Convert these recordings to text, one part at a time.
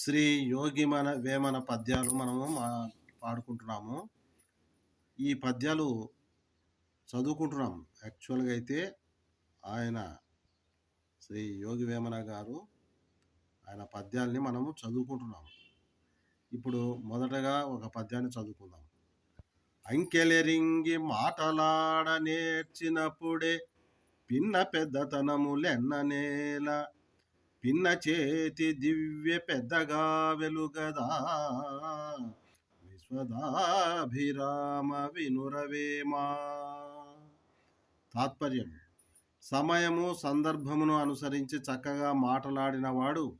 శ్రీ యోగిమన వేమన పద్యాలు మనము మా పాడుకుంటున్నాము. ఈ పద్యాలు చదువుకుంటున్నాం. యాక్చువల్గా అయితే ఆయన శ్రీ యోగి వేమన గారు ఆయన పద్యాల్ని మనము చదువుకుంటున్నాము ఇప్పుడు మొదటగా ఒక పద్యాన్ని చదువుకుందాం. అంకెలెరింగి మాటలాడ నేర్చినప్పుడే పిన్న పెద్దతనములెన్ననేల పిన్న చేతి దివ్య పెద్దగా వెలుగదా? విశ్వదాభిరామ వినురవేమా? తాత్పర్యం. సమయము సందర్భమును అనుసరించి చక్కగా మాటలాడినవాడు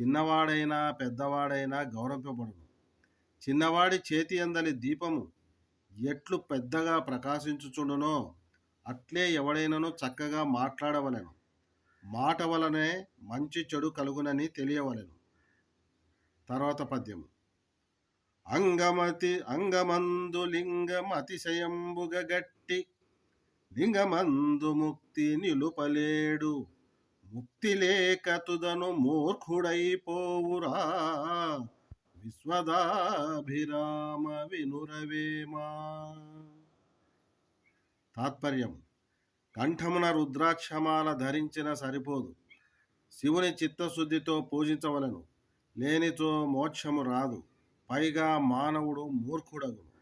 చిన్నవాడైనా పెద్దవాడైనా గౌరవింపబడును. చిన్నవాడి చేతి అందలి దీపము ఎట్లు పెద్దగా ప్రకాశించుచుండునో అట్లే ఎవడైనను చక్కగా మాట్లాడవలెను. మాట వలనే మంచి చెడు కలుగునని తెలియవలను. తర్వాత పద్యం అంగమతి అంగమందు లింగం అతిశయంబుగ గట్టి లింగమందు ముక్తి నిలుపలేడు. ముక్తి లేక తుదను మూర్ఖుడైపోవురా. విశ్వదాభిరామ వినురవేమా. తాత్పర్యం కంఠమున రుద్రాక్షమాల ధరించిన సరిపోదు. శివుని చిత్తశుద్ధితో పూజించవలను. లేనితో మోక్షము రాదు. పైగా మానవుడు మూర్ఖుడగును.